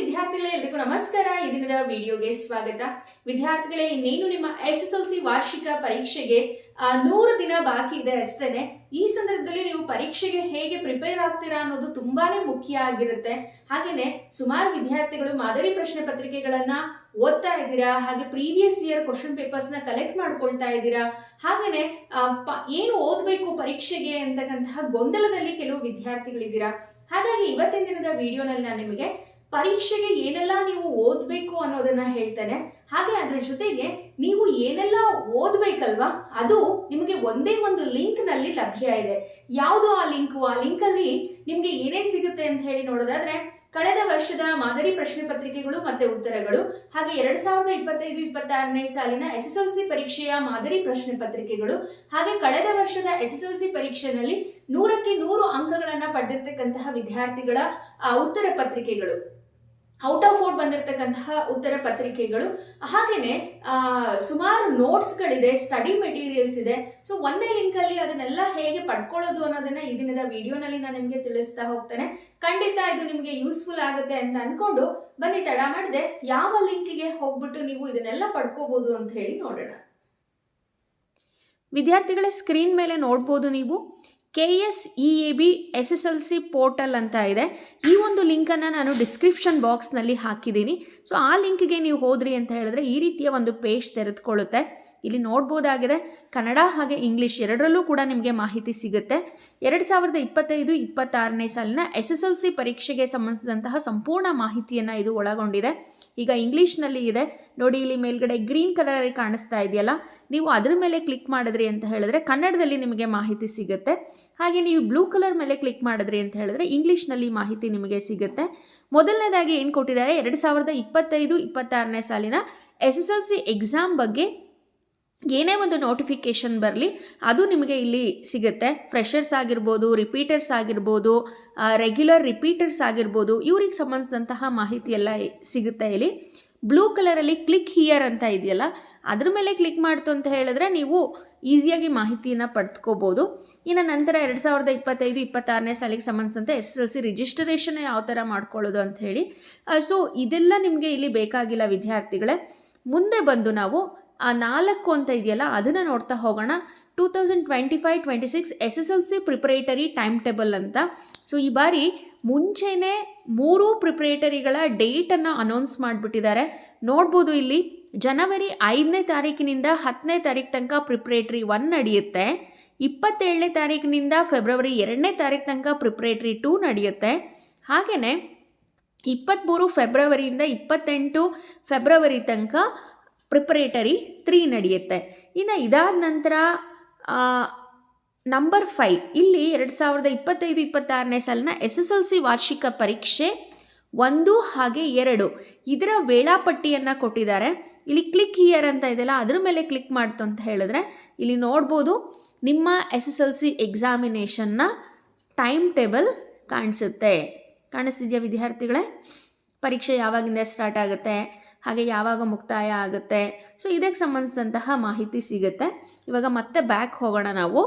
ವಿದ್ಯಾರ್ಥಿಗಳೇ ಎಲ್ರಿಗೂ ನಮಸ್ಕಾರ. ಈ ದಿನದ ವಿಡಿಯೋಗೆ ಸ್ವಾಗತ. ವಿದ್ಯಾರ್ಥಿಗಳೇ, ಇನ್ನೇನು ನಿಮ್ಮ ಎಸ್ ಎಸ್ ಎಲ್ ಸಿ ವಾರ್ಷಿಕ ಪರೀಕ್ಷೆಗೆ ನೂರು ದಿನ ಬಾಕಿ ಇದೆ ಅಷ್ಟೇನೆ, ಈ ಸಂದರ್ಭದಲ್ಲಿ ನೀವು ಪರೀಕ್ಷೆಗೆ ಹೇಗೆ ಪ್ರಿಪೇರ್ ಆಗ್ತೀರಾ ಅನ್ನೋದು ತುಂಬಾನೇ ಮುಖ್ಯ ಆಗಿರುತ್ತೆ. ಹಾಗೇನೆ, ಸುಮಾರು ವಿದ್ಯಾರ್ಥಿಗಳು ಮಾದರಿ ಪ್ರಶ್ನೆ ಪತ್ರಿಕೆಗಳನ್ನ ಓದ್ತಾ ಇದ್ದೀರಾ, ಹಾಗೆ ಪ್ರೀವಿಯಸ್ ಇಯರ್ ಕ್ವಶನ್ ಪೇಪರ್ಸ್ನ ಕಲೆಕ್ಟ್ ಮಾಡ್ಕೊಳ್ತಾ ಇದ್ದೀರಾ, ಹಾಗೇನೆ ಏನು ಓದಬೇಕು ಪರೀಕ್ಷೆಗೆ ಅಂತಕ್ಕಂತಹ ಗೊಂದಲದಲ್ಲಿ ಕೆಲವು ವಿದ್ಯಾರ್ಥಿಗಳಿದ್ದೀರಾ. ಹಾಗಾಗಿ ಇವತ್ತಿನ ದಿನದ ವಿಡಿಯೋನಲ್ಲಿ ನಾನು ನಿಮಗೆ ಪರೀಕ್ಷೆಗೆ ಏನೆಲ್ಲ ನೀವು ಓದಬೇಕು ಅನ್ನೋದನ್ನ ಹೇಳ್ತೇನೆ. ಹಾಗೆ ಅದರ ಜೊತೆಗೆ ನೀವು ಏನೆಲ್ಲ ಓದ್ಬೇಕಲ್ವಾ, ಅದು ನಿಮಗೆ ಒಂದೇ ಒಂದು ಲಿಂಕ್ನಲ್ಲಿ ಲಭ್ಯ ಇದೆ. ಯಾವುದು ಆ ಲಿಂಕ್? ಆ ಲಿಂಕ್ ಅಲ್ಲಿ ನಿಮ್ಗೆ ಏನೇನ್ ಸಿಗುತ್ತೆ ಅಂತ ಹೇಳಿ ನೋಡೋದಾದ್ರೆ, ಕಳೆದ ವರ್ಷದ ಮಾದರಿ ಪ್ರಶ್ನೆ ಪತ್ರಿಕೆಗಳು ಮತ್ತೆ ಉತ್ತರಗಳು, ಹಾಗೆ ಎರಡ್ ಸಾವಿರದ ಇಪ್ಪತ್ತೈದು, ಇಪ್ಪತ್ತಾರನೇ ಸಾಲಿನ ಎಸ್ ಎಸ್ ಎಲ್ ಸಿ ಪರೀಕ್ಷೆಯ ಮಾದರಿ ಪ್ರಶ್ನೆ ಪತ್ರಿಕೆಗಳು, ಹಾಗೆ ಕಳೆದ ವರ್ಷದ ಎಸ್ ಎಸ್ ಎಲ್ ಸಿ ಪರೀಕ್ಷೆನಲ್ಲಿ ನೂರಕ್ಕೆ ನೂರು ಅಂಕಗಳನ್ನ ಪಡೆದಿರ್ತಕ್ಕಂತಹ ವಿದ್ಯಾರ್ಥಿಗಳ ಉತ್ತರ ಪತ್ರಿಕೆಗಳು. ಔಟ್ ಆಫ್ ಔಟ್ ಬಂದಿರತಕ್ಕಂತಹ ಉತ್ತರ ಪತ್ರಿಕೆಗಳು. ಹಾಗೇನೆ ಸುಮಾರು ನೋಟ್ಸ್ಗಳಿದೆ ಸ್ಟಡಿ ಮೆಟೀರಿಯಲ್ಸ್ ಇದೆ. ಸೊ ಒಂದೇ ಲಿಂಕ್ ಅಲ್ಲಿ ಅದನ್ನೆಲ್ಲ ಹೇಗೆ ಪಡ್ಕೊಳ್ಳೋದು ಅನ್ನೋದನ್ನ ಈ ದಿನದ ವಿಡಿಯೋನಲ್ಲಿ ನಾನು ನಿಮಗೆ ತಿಳಿಸ್ತಾ ಹೋಗ್ತೇನೆ. ಖಂಡಿತ ಇದು ನಿಮಗೆ ಯೂಸ್ಫುಲ್ ಆಗುತ್ತೆ ಅಂತ ಅನ್ಕೊಂಡು ಬನ್ನಿ, ತಡ ಮಾಡಿದೆ. ಯಾವ ಲಿಂಕಿಗೆ ಹೋಗ್ಬಿಟ್ಟು ನೀವು ಇದನ್ನೆಲ್ಲ ಪಡ್ಕೋಬಹುದು ಅಂತ ಹೇಳಿ ನೋಡೋಣ. ವಿದ್ಯಾರ್ಥಿಗಳ ಸ್ಕ್ರೀನ್ ಮೇಲೆ ನೋಡ್ಬೋದು ನೀವು. K S E A B S S L C portal ಅಂತ ಇದೆ. ಈ ಒಂದು ಲಿಂಕನ್ನು ನಾನು ಡಿಸ್ಕ್ರಿಪ್ಷನ್ ಬಾಕ್ಸ್ನಲ್ಲಿ ಹಾಕಿದ್ದೀನಿ. ಸೊ ಆ ಲಿಂಕ್ಗೆ ನೀವು ಹೋದ್ರಿ ಅಂತ ಹೇಳಿದ್ರೆ ಈ ರೀತಿಯ ಒಂದು ಪೇಜ್ ತೆರೆದುಕೊಳ್ಳುತ್ತೆ. ಇಲ್ಲಿ ನೋಡ್ಬೋದಾಗಿದೆ ಕನ್ನಡ ಹಾಗೆ ಇಂಗ್ಲೀಷ್ ಎರಡರಲ್ಲೂ ಕೂಡ ನಿಮಗೆ ಮಾಹಿತಿ ಸಿಗುತ್ತೆ. ಎರಡು ಸಾವಿರದ ಇಪ್ಪತ್ತೈದು ಇಪ್ಪತ್ತಾರನೇ ಸಾಲಿನ ಎಸ್ ಎಸ್ ಎಲ್ ಸಿ ಪರೀಕ್ಷೆಗೆ ಸಂಬಂಧಿಸಿದಂತಹ ಸಂಪೂರ್ಣ ಮಾಹಿತಿಯನ್ನು ಇದು ಒಳಗೊಂಡಿದೆ. ಈಗ ಇಂಗ್ಲೀಷ್ನಲ್ಲಿ ಇದೆ. ನೋಡಿ, ಇಲ್ಲಿ ಮೇಲ್ಗಡೆ ಗ್ರೀನ್ ಕಲರಲ್ಲಿ ಕಾಣಿಸ್ತಾ ಇದೆಯಲ್ಲ? ನೀವು ಅದರ ಮೇಲೆ ಕ್ಲಿಕ್ ಮಾಡಿದ್ರಿ ಅಂತ ಹೇಳಿದ್ರೆ ಕನ್ನಡದಲ್ಲಿ ನಿಮಗೆ ಮಾಹಿತಿ ಸಿಗುತ್ತೆ. ಹಾಗೆ ನೀವು ಬ್ಲೂ ಕಲರ್ ಮೇಲೆ ಕ್ಲಿಕ್ ಮಾಡಿದ್ರಿ ಅಂತ ಹೇಳಿದ್ರೆ ಇಂಗ್ಲೀಷ್ನಲ್ಲಿ ಮಾಹಿತಿ ನಿಮಗೆ ಸಿಗುತ್ತೆ. ಮೊದಲನೇದಾಗಿ ಏನು ಕೊಟ್ಟಿದ್ದಾರೆ? ಎರಡು ಸಾವಿರದ ಇಪ್ಪತ್ತೈದು ಇಪ್ಪತ್ತಾರನೇ ಸಾಲಿನ S S L C exam ಬಗ್ಗೆ ಏನೇ ಒಂದು ನೋಟಿಫಿಕೇಷನ್ ಬರಲಿ, ಅದು ನಿಮಗೆ ಇಲ್ಲಿ ಸಿಗುತ್ತೆ. ಫ್ರೆಷರ್ಸ್ ಆಗಿರ್ಬೋದು ರಿಪೀಟರ್ಸ್ ಆಗಿರ್ಬೋದು ರೆಗ್ಯುಲರ್ ರಿಪೀಟರ್ಸ್ ಆಗಿರ್ಬೋದು, ಇವ್ರಿಗೆ ಸಂಬಂಧಿಸಿದಂತಹ ಮಾಹಿತಿ ಎಲ್ಲ ಸಿಗುತ್ತೆ ಇಲ್ಲಿ. ಬ್ಲೂ ಕಲರಲ್ಲಿ ಕ್ಲಿಕ್ ಹಿಯರ್ ಅಂತ ಇದೆಯಲ್ಲ, ಅದ್ರ ಮೇಲೆ ಕ್ಲಿಕ್ ಮಾಡ್ತು ಅಂತ ಹೇಳಿದ್ರೆ ನೀವು ಈಸಿಯಾಗಿ ಮಾಹಿತಿಯನ್ನು ಪಡೆದುಕೋಬೋದು ಇನ್ನು ನಂತರ ಎರಡು ಸಾವಿರದ ಇಪ್ಪತ್ತೈದು, ಇಪ್ಪತ್ತಾರನೇ ಸಾಲಿಗೆ ಸಂಬಂಧಿಸಿದಂತೆ ಎಸ್ ಎಲ್ ಸಿ ರಿಜಿಸ್ಟ್ರೇಷನ್ ಯಾವ ಥರ ಮಾಡ್ಕೊಳ್ಳೋದು ಅಂತ ಹೇಳಿ. ಸೊ ಇದೆಲ್ಲ ನಿಮಗೆ ಇಲ್ಲಿ ಬೇಕಾಗಿಲ್ಲ ವಿದ್ಯಾರ್ಥಿಗಳೇ. ಮುಂದೆ ಬಂದು ನಾವು ಆ ನಾಲ್ಕು ಅಂತ ಇದೆಯಲ್ಲ, ಅದನ್ನು ನೋಡ್ತಾ ಹೋಗೋಣ. Two thousand twenty five, twenty six S S L C preparatory time table ಅಂತ. ಸೊ ಈ ಬಾರಿ ಮುಂಚೆನೇ ಮೂರು ಪ್ರಿಪರೇಟರಿಗಳ ಡೇಟನ್ನು ಅನೌನ್ಸ್ ಮಾಡಿಬಿಟ್ಟಿದ್ದಾರೆ. ನೋಡ್ಬೋದು ಇಲ್ಲಿ, ಜನವರಿ ಐದನೇ ತಾರೀಕಿನಿಂದ ಹತ್ತನೇ ತಾರೀಕು ತನಕ ಪ್ರಿಪ್ರೇಟ್ರಿ ಒನ್ ನಡೆಯುತ್ತೆ. ಇಪ್ಪತ್ತೇಳನೇ ತಾರೀಕಿನಿಂದ ಫೆಬ್ರವರಿ ಎರಡನೇ ತಾರೀಕು ತನಕ ಪ್ರಿಪ್ರೇಟ್ರಿ ಟೂ ನಡೆಯುತ್ತೆ. ಹಾಗೆಯೇ ಇಪ್ಪತ್ತ್ಮೂರು ಫೆಬ್ರವರಿಯಿಂದ ಇಪ್ಪತ್ತೆಂಟು ಫೆಬ್ರವರಿ ತನಕ ಪ್ರಿಪರೇಟರಿ ತ್ರೀ ನಡೆಯುತ್ತೆ. ಇನ್ನು ಇದಾದ ನಂತರ ನಂಬರ್ ಫೈ ಇಲ್ಲಿ ಎರಡು ಸಾವಿರದ ಇಪ್ಪತ್ತೈದು, ಇಪ್ಪತ್ತಾರನೇ ಸಾಲಿನ ಎಸ್ ಎಸ್ ಎಲ್ ಸಿ ವಾರ್ಷಿಕ ಪರೀಕ್ಷೆ ಒಂದು ಹಾಗೆ ಎರಡು. ಇದರ ವೇಳಾಪಟ್ಟಿಯನ್ನು ಕೊಟ್ಟಿದ್ದಾರೆ. ಇಲ್ಲಿ ಕ್ಲಿಕ್ ಹಿಯರ್ ಅಂತ ಇದೆಯಲ್ಲ, ಅದ್ರ ಮೇಲೆ ಕ್ಲಿಕ್ ಮಾಡ್ತು ಅಂತ ಹೇಳಿದ್ರೆ, ಇಲ್ಲಿ ನೋಡ್ಬೋದು, ನಿಮ್ಮ ಎಸ್ ಎಸ್ ಎಲ್ ಸಿ ಎಕ್ಸಾಮಿನೇಷನ್ನ ಟೈಮ್ ಟೇಬಲ್ ಕಾಣಿಸುತ್ತೆ. ಕಾಣಿಸ್ತಿದೆಯಾ ವಿದ್ಯಾರ್ಥಿಗಳೇ? ಪರೀಕ್ಷೆ ಯಾವಾಗಿಂದ ಸ್ಟಾರ್ಟ್ ಆಗುತ್ತೆ? ಹಾಗೆ ಯಾವಾಗ ಮುಕ್ತಾಯ ಆಗುತ್ತೆ. ಸೊ ಇದಕ್ಕೆ ಸಂಬಂಧಿಸಿದಂತಹ ಮಾಹಿತಿ ಸಿಗುತ್ತೆ. ಇವಾಗ ಮತ್ತೆ ಬ್ಯಾಕ್ ಹೋಗೋಣ ನಾವು.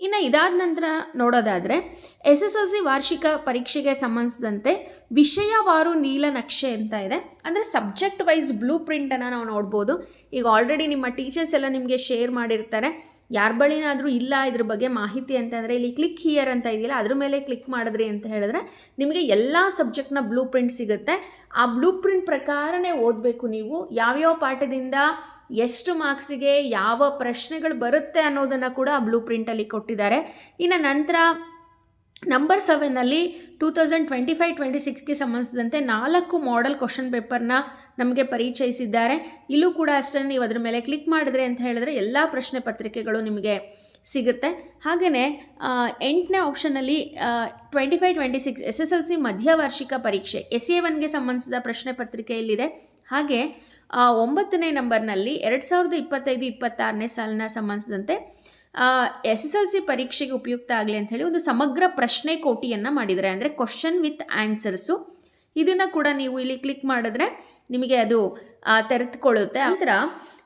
ಇನ್ನು ಇದಾದ ನಂತರ ನೋಡೋದಾದರೆ, ಎಸ್ ಎಸ್ ಎಲ್ ಸಿ ವಾರ್ಷಿಕ ಪರೀಕ್ಷೆಗೆ ಸಂಬಂಧಿಸಿದಂತೆ ವಿಷಯವಾರು ನೀಲನಕ್ಷೆ ಅಂತ ಇದೆ. ಅಂದರೆ ಸಬ್ಜೆಕ್ಟ್ ವೈಸ್ ಬ್ಲೂ ಪ್ರಿಂಟನ್ನು ನಾವು ನೋಡ್ಬೋದು. ಈಗ ಆಲ್ರೆಡಿ ನಿಮ್ಮ ಟೀಚರ್ಸ್ ಎಲ್ಲ ನಿಮಗೆ ಶೇರ್ ಮಾಡಿರ್ತಾರೆ. ಯಾರ ಬಳಿನಾದರೂ ಇಲ್ಲ ಇದ್ರ ಬಗ್ಗೆ ಮಾಹಿತಿ ಅಂತಂದರೆ ಇಲ್ಲಿ ಕ್ಲಿಕ್ ಹಿಯರ್ ಅಂತ ಇದೆಯಲ್ಲ, ಅದ್ರ ಮೇಲೆ ಕ್ಲಿಕ್ ಮಾಡಿದ್ರಿ ಅಂತ ಹೇಳಿದ್ರೆ ನಿಮಗೆ ಎಲ್ಲ ಸಬ್ಜೆಕ್ಟ್ನ ಬ್ಲೂ ಪ್ರಿಂಟ್ ಸಿಗುತ್ತೆ. ಆ ಬ್ಲೂ ಪ್ರಿಂಟ್ ಪ್ರಕಾರನೇ ಓದಬೇಕು ನೀವು. ಯಾವ್ಯಾವ ಪಾಠದಿಂದ ಎಷ್ಟು ಮಾರ್ಕ್ಸಿಗೆ ಯಾವ ಪ್ರಶ್ನೆಗಳು ಬರುತ್ತೆ ಅನ್ನೋದನ್ನು ಕೂಡ ಆ ಬ್ಲೂ ಪ್ರಿಂಟಲ್ಲಿ ಕೊಟ್ಟಿದ್ದಾರೆ. ಇನ್ನು ನಂತರ number ಸೆವೆನಲ್ಲಿ two thousand twenty five twenty ಸಿಕ್ಸ್ಗೆ ಸಂಬಂಧಿಸಿದಂತೆ ನಾಲ್ಕು ಮಾಡೆಲ್ ಕ್ವಶನ್ ಪೇಪರ್ನ ನಮಗೆ ಪರಿಚಯಿಸಿದ್ದಾರೆ. ಇಲ್ಲೂ ಕೂಡ ಅಷ್ಟೇ ನೀವು ಅದರ ಮೇಲೆ ಕ್ಲಿಕ್ ಮಾಡಿದ್ರೆ ಅಂತ ಹೇಳಿದ್ರೆ ಎಲ್ಲ ಪ್ರಶ್ನೆ ಪತ್ರಿಕೆಗಳು ನಿಮಗೆ ಸಿಗುತ್ತೆ. ಹಾಗೆಯೇ ಎಂಟನೇ ಆಪ್ಷನಲ್ಲಿ twenty five twenty six S S L C ಮಧ್ಯವಾರ್ಷಿಕ ಪರೀಕ್ಷೆ ಎಸ್ ಎ ಒನ್ಗೆ ಸಂಬಂಧಿಸಿದ ಪ್ರಶ್ನೆ ಪತ್ರಿಕೆಯಲ್ಲಿದೆ ಹಾಗೆ ಒಂಬತ್ತನೇ ನಂಬರ್ನಲ್ಲಿ ಎರಡು ಸಾವಿರದ ಇಪ್ಪತ್ತೈದು, ಇಪ್ಪತ್ತಾರನೇ ಸಾಲಿನ ಸಂಬಂಧಿಸಿದಂತೆ ಎಸ್ ಎಸ್ ಎಲ್ ಸಿ ಪರೀಕ್ಷೆಗೆ ಉಪಯುಕ್ತ ಆಗಲಿ ಅಂತ ಹೇಳಿ ಒಂದು ಸಮಗ್ರ ಪ್ರಶ್ನೆ ಕೋಟಿಯನ್ನು ಮಾಡಿದ್ದಾರೆ. ಅಂದರೆ ಕ್ವಶನ್ ವಿತ್ ಆನ್ಸರ್ಸು ಇದನ್ನು ಕೂಡ ನೀವು ಇಲ್ಲಿ ಕ್ಲಿಕ್ ಮಾಡಿದ್ರೆ ನಿಮಗೆ ಅದು ತೆರೆದುಕೊಳ್ಳುತ್ತೆ. ನಂತರ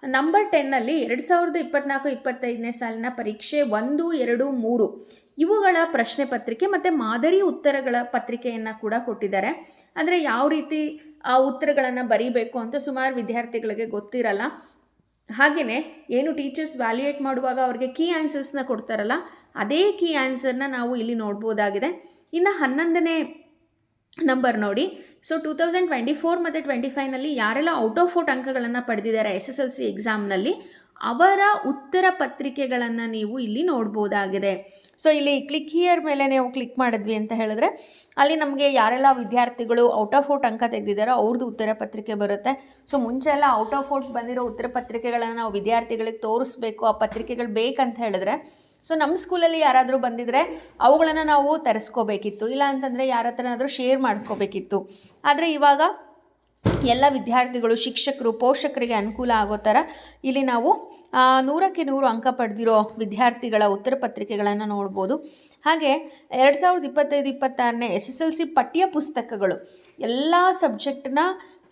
ನಂಬರ್ ಟೆನ್ನಲ್ಲಿ ಎರಡು ಸಾವಿರದ ಇಪ್ಪತ್ನಾಲ್ಕು, ಇಪ್ಪತ್ತೈದನೇ ಸಾಲಿನ ಪರೀಕ್ಷೆ ಒಂದು, ಎರಡು, ಮೂರು ಇವುಗಳ ಪ್ರಶ್ನೆ ಪತ್ರಿಕೆ ಮತ್ತು ಮಾದರಿ ಉತ್ತರಗಳ ಪತ್ರಿಕೆಯನ್ನು ಕೂಡ ಕೊಟ್ಟಿದ್ದಾರೆ. ಅಂದರೆ ಯಾವ ರೀತಿ, ಆ, ಉತ್ತರಗಳನ್ನು ಬರೀಬೇಕು ಅಂತ ಸುಮಾರು ವಿದ್ಯಾರ್ಥಿಗಳಿಗೆ ಗೊತ್ತಿರಲ್ಲ. ಹಾಗೆಯೇ ಏನು ಟೀಚರ್ಸ್ ವ್ಯಾಲ್ಯೂಯೇಟ್ ಮಾಡುವಾಗ ಅವ್ರಿಗೆ ಕೀ ಆನ್ಸರ್ಸ್ನ ಕೊಡ್ತಾರಲ್ಲ, ಅದೇ ಕೀ ಆನ್ಸರ್ನ ನಾವು ಇಲ್ಲಿ ನೋಡ್ಬೋದಾಗಿದೆ. ಇನ್ನು ಹನ್ನೊಂದನೇ ನಂಬರ್ ನೋಡಿ. So two thousand twenty four ಮತ್ತು ಟ್ವೆಂಟಿ ಫೈವ್ನಲ್ಲಿ ಯಾರೆಲ್ಲ ಔಟ್ ಆಫ್ ಔಟ್ ಅಂಕಗಳನ್ನು ಪಡೆದಿದ್ದಾರೆ ಎಸ್ ಎಸ್ ಎಲ್ ಸಿ ಎಕ್ಸಾಮ್ನಲ್ಲಿ ಅವರ ಉತ್ತರ ಪತ್ರಿಕೆಗಳನ್ನು ನೀವು ಇಲ್ಲಿ ನೋಡ್ಬೋದಾಗಿದೆ. ಸೊ ಇಲ್ಲಿ ಕ್ಲಿಕ್ ಹಿಯರ್ ಮೇಲೆ ನೀವು ಕ್ಲಿಕ್ ಮಾಡಿದ್ವಿ ಅಂತ ಹೇಳಿದ್ರೆ, ಅಲ್ಲಿ ನಮಗೆ ಯಾರೆಲ್ಲ ವಿದ್ಯಾರ್ಥಿಗಳು ಔಟ್ ಆಫ್ ಔಟ್ ಅಂಕ ತೆಗೆದಿದ್ದಾರೋ ಅವ್ರದ್ದು ಉತ್ತರ ಪತ್ರಿಕೆ ಬರುತ್ತೆ. ಸೊ ಮುಂಚೆ ಎಲ್ಲ ಔಟ್ ಆಫ್ ಔಟ್ ಬಂದಿರೋ ಉತ್ತರ ಪತ್ರಿಕೆಗಳನ್ನು ನಾವು ವಿದ್ಯಾರ್ಥಿಗಳಿಗೆ ತೋರಿಸ್ಬೇಕು, ಆ ಪತ್ರಿಕೆಗಳು ಬೇಕಂತ ಹೇಳಿದ್ರೆ ಸೊ ನಮ್ಮ ಸ್ಕೂಲಲ್ಲಿ ಯಾರಾದರೂ ಬಂದಿದ್ದರೆ ಅವುಗಳನ್ನು ನಾವು ತರಿಸ್ಕೋಬೇಕಿತ್ತು. ಇಲ್ಲ ಅಂತಂದರೆ ಯಾರ ಹತ್ರನಾದರೂ ಶೇರ್ ಮಾಡ್ಕೋಬೇಕಿತ್ತು. ಆದರೆ ಇವಾಗ ಎಲ್ಲ ವಿದ್ಯಾರ್ಥಿಗಳು, ಶಿಕ್ಷಕರು, ಪೋಷಕರಿಗೆ ಅನುಕೂಲ ಆಗೋ ಥರ ಇಲ್ಲಿ ನಾವು ನೂರಕ್ಕೆ ನೂರು ಅಂಕ ಪಡೆದಿರೋ ವಿದ್ಯಾರ್ಥಿಗಳ ಉತ್ತರ ಪತ್ರಿಕೆಗಳನ್ನು ನೋಡ್ಬೋದು. ಹಾಗೆ ಎರಡು ಸಾವಿರದ ಇಪ್ಪತ್ತೈದು, ಇಪ್ಪತ್ತಾರನೇ ಎಸ್ ಎಸ್ ಎಲ್ ಸಿ ಪಠ್ಯ ಪುಸ್ತಕಗಳು, ಎಲ್ಲ ಸಬ್ಜೆಕ್ಟ್ನ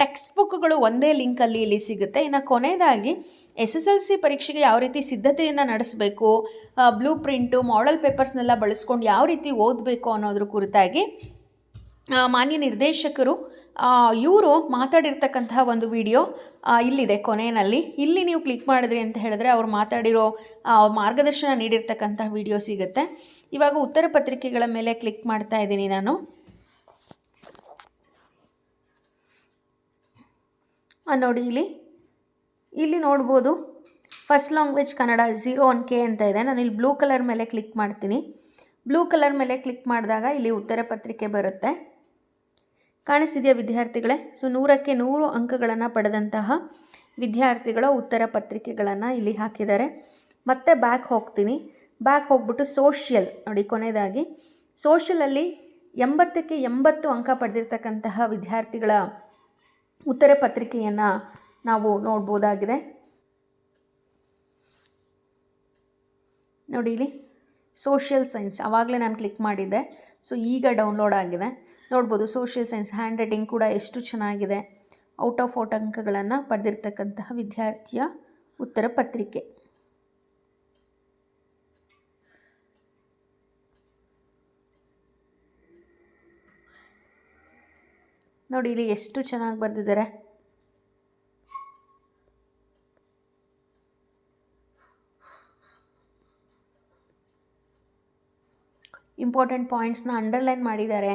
ಟೆಕ್ಸ್ಟ್ ಬುಕ್ಗಳು ಒಂದೇ ಲಿಂಕಲ್ಲಿ ಇಲ್ಲಿ ಸಿಗುತ್ತೆ. ಇನ್ನು ಕೊನೆಯದಾಗಿ ಎಸ್ ಎಸ್ ಎಲ್ ಸಿ ಪರೀಕ್ಷೆಗೆ ಯಾವ ರೀತಿ ಸಿದ್ಧತೆಯನ್ನು ನಡೆಸಬೇಕು ಬ್ಲೂ ಪ್ರಿಂಟು ಮಾಡಲ್ ಪೇಪರ್ಸ್ನೆಲ್ಲ ಬಳಸ್ಕೊಂಡು ಯಾವ ರೀತಿ ಓದಬೇಕು ಅನ್ನೋದ್ರ ಕುರಿತಾಗಿ ಮಾನ್ಯ ನಿರ್ದೇಶಕರು ಇವರು ಮಾತಾಡಿರ್ತಕ್ಕಂತಹ ಒಂದು ವಿಡಿಯೋ ಇಲ್ಲಿದೆ ಕೊನೆಯಲ್ಲಿ. ಇಲ್ಲಿ ನೀವು ಕ್ಲಿಕ್ ಮಾಡಿದ್ರಿ ಅಂತ ಹೇಳಿದ್ರೆ ಅವ್ರು ಮಾತಾಡಿರೋ ಮಾರ್ಗದರ್ಶನ ನೀಡಿರ್ತಕ್ಕಂತಹ ವಿಡಿಯೋ ಸಿಗುತ್ತೆ. ಇವಾಗ ಉತ್ತರ ಪತ್ರಿಕೆಗಳ ಮೇಲೆ ಕ್ಲಿಕ್ ಮಾಡ್ತಾ ಇದ್ದೀನಿ ನಾನು. ನೋಡಿ ಇಲ್ಲಿ. ಇಲ್ಲಿ ನೋಡ್ಬೋದು first language Kannada zero one K ಅಂತ ಇದೆ. ನಾನು ಇಲ್ಲಿ ಬ್ಲೂ ಕಲರ್ ಮೇಲೆ ಕ್ಲಿಕ್ ಮಾಡ್ತೀನಿ. ಬ್ಲೂ ಕಲರ್ ಮೇಲೆ ಕ್ಲಿಕ್ ಮಾಡಿದಾಗ ಇಲ್ಲಿ ಉತ್ತರ ಪತ್ರಿಕೆ ಬರುತ್ತೆ. ಕಾಣಿಸ್ತಿದೆಯಾ ವಿದ್ಯಾರ್ಥಿಗಳೇ? ಸೊ, ನೂರಕ್ಕೆ ನೂರು ಅಂಕಗಳನ್ನು ಪಡೆದಂತಹ ವಿದ್ಯಾರ್ಥಿಗಳ ಉತ್ತರ ಪತ್ರಿಕೆಗಳನ್ನು ಇಲ್ಲಿ ಹಾಕಿದ್ದಾರೆ. ಮತ್ತೆ ಬ್ಯಾಕ್ ಹೋಗ್ತೀನಿ. ಬ್ಯಾಕ್ ಹೋಗ್ಬಿಟ್ಟು ಸೋಷಿಯಲ್ ನೋಡಿ, ಕೊನೆಯದಾಗಿ. ಸೋಷಿಯಲಲ್ಲಿ ಎಂಬತ್ತಕ್ಕೆ ಎಂಬತ್ತು ಅಂಕ ಪಡೆದಿರ್ತಕ್ಕಂತಹ ವಿದ್ಯಾರ್ಥಿಗಳ ಉತ್ತರ ಪತ್ರಿಕೆಯನ್ನು ನಾವು ನೋಡ್ಬೋದಾಗಿದೆ. ನೋಡಿ ಇಲ್ಲಿ ಸೋಷಿಯಲ್ ಸೈನ್ಸ್ ಆವಾಗಲೇ ನಾನು ಕ್ಲಿಕ್ ಮಾಡಿದ್ದೆ. ಸೊ, ಈಗ ಡೌನ್ಲೋಡ್ ಆಗಿದೆ. ನೋಡ್ಬೋದು ಸೋಷಿಯಲ್ ಸೈನ್ಸ್ ಹ್ಯಾಂಡ್ ರೈಟಿಂಗ್ ಕೂಡ ಎಷ್ಟು ಚೆನ್ನಾಗಿದೆ. ಔಟ್ ಆಫ್ ಔಟ್ ಅಂಕಗಳನ್ನು ಪಡೆದಿರ್ತಕ್ಕಂತಹ ವಿದ್ಯಾರ್ಥಿಯ ಉತ್ತರ ಪತ್ರಿಕೆ. ನೋಡಿ ಇಲ್ಲಿ ಎಷ್ಟು ಚೆನ್ನಾಗಿ ಬರೆದಿದ್ದಾರೆ. ಇಂಪಾರ್ಟೆಂಟ್ ಪಾಯಿಂಟ್ಸ್ನ ಅಂಡರ್ಲೈನ್ ಮಾಡಿದ್ದಾರೆ.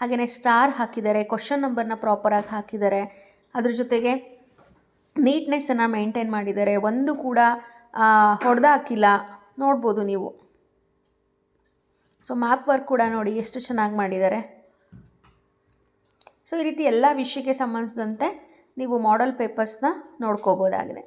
ಹಾಗೆಯೇ ಸ್ಟಾರ್ ಹಾಕಿದ್ದಾರೆ ಕ್ವಶನ್ ನಂಬರ್ನ ಪ್ರಾಪರಾಗಿ ಹಾಕಿದ್ದಾರೆ ಅದ್ರ ಜೊತೆಗೆ ನೀಟ್ನೆಸ್ಸನ್ನು ಮೇಂಟೈನ್ ಮಾಡಿದ್ದಾರೆ ಒಂದು ಕೂಡ ಹೊಡೆದ ಹಾಕಿಲ್ಲ ನೋಡ್ಬೋದು ನೀವು. ಸೊ ಮ್ಯಾಪ್ ವರ್ಕ್ ಕೂಡ ನೋಡಿ ಎಷ್ಟು ಚೆನ್ನಾಗಿ ಮಾಡಿದ್ದಾರೆ ಸೊ ಈ ರೀತಿ ಎಲ್ಲ ವಿಷಯಕ್ಕೆ ಸಂಬಂಧಿಸಿದಂತೆ ನೀವು ಮಾಡೆಲ್ ಪೇಪರ್ಸ್ನ ನೋಡ್ಕೋಬೋದಾಗಿದೆ.